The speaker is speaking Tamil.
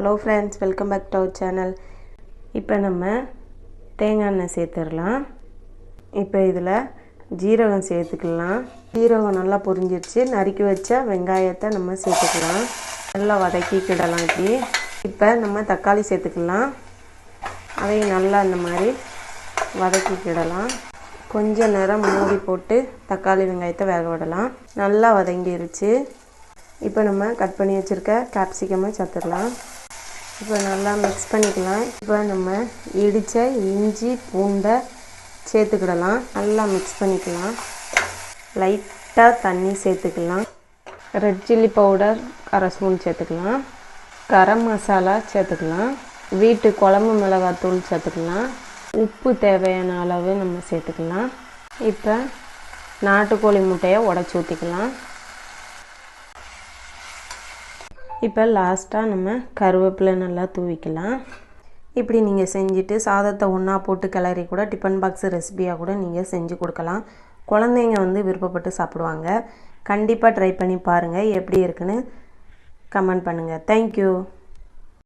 Hello friends welcome back to our channel இப்போ நம்ம தேங்காய் எண்ணெய் சேர்த்துடலாம். இப்போ இதில் ஜீரகம் சேர்த்துக்கலாம். ஜீரகம் நல்லா பொரிஞ்சிருச்சு. நறுக்கி வச்ச வெங்காயத்தை நம்ம சேர்த்துக்கலாம். நல்லா வதக்கிக்கிடலாம் இப்படி. இப்போ நம்ம தக்காளி சேர்த்துக்கலாம். அதையும் நல்லா இந்த மாதிரி வதக்கிக்கிடலாம் கொஞ்ச நேரம் மூடி போட்டு தக்காளி வெங்காயத்தை வேக விடலாம். நல்லா வதங்கிருச்சு. இப்போ நம்ம கட் பண்ணி வச்சுருக்க கேப்சிகமாக சேர்த்துடலாம். இப்போ நல்லா மிக்ஸ் பண்ணிக்கலாம். இப்போ நம்ம இடித்த இஞ்சி பூண்டை சேர்த்துக்கிடலாம். நல்லா மிக்ஸ் பண்ணிக்கலாம். லைட்டாக தண்ணி சேர்த்துக்கலாம். ரெட் சில்லி பவுடர் அரை ஸ்பூன் சேர்த்துக்கலாம். கரம் மசாலா சேர்த்துக்கலாம். வீட்டு குழம்பு மிளகாத்தூள் சேர்த்துக்கலாம். உப்பு தேவையான அளவு நம்ம சேர்த்துக்கலாம். இப்போ நாட்டுக்கோழி முட்டையை உடச்சி ஊற்றிக்கலாம் இப்போ லாஸ்ட்டாக நம்ம கருவேப்பிலை நல்லா தூவிக்கலாம். இப்படி நீங்கள் செஞ்சுட்டு சாதத்தை ஒன்றா போட்டு கிளறி கூட டிஃபன் பாக்ஸ் ரெசிபியாக கூட நீங்கள் செஞ்சு கொடுக்கலாம். குழந்தைங்க வந்து விருப்பப்பட்டு சாப்பிடுவாங்க. கண்டிப்பாக ட்ரை பண்ணி பாருங்கள் எப்படி இருக்குன்னு கமெண்ட் பண்ணுங்கள் தேங்க்யூ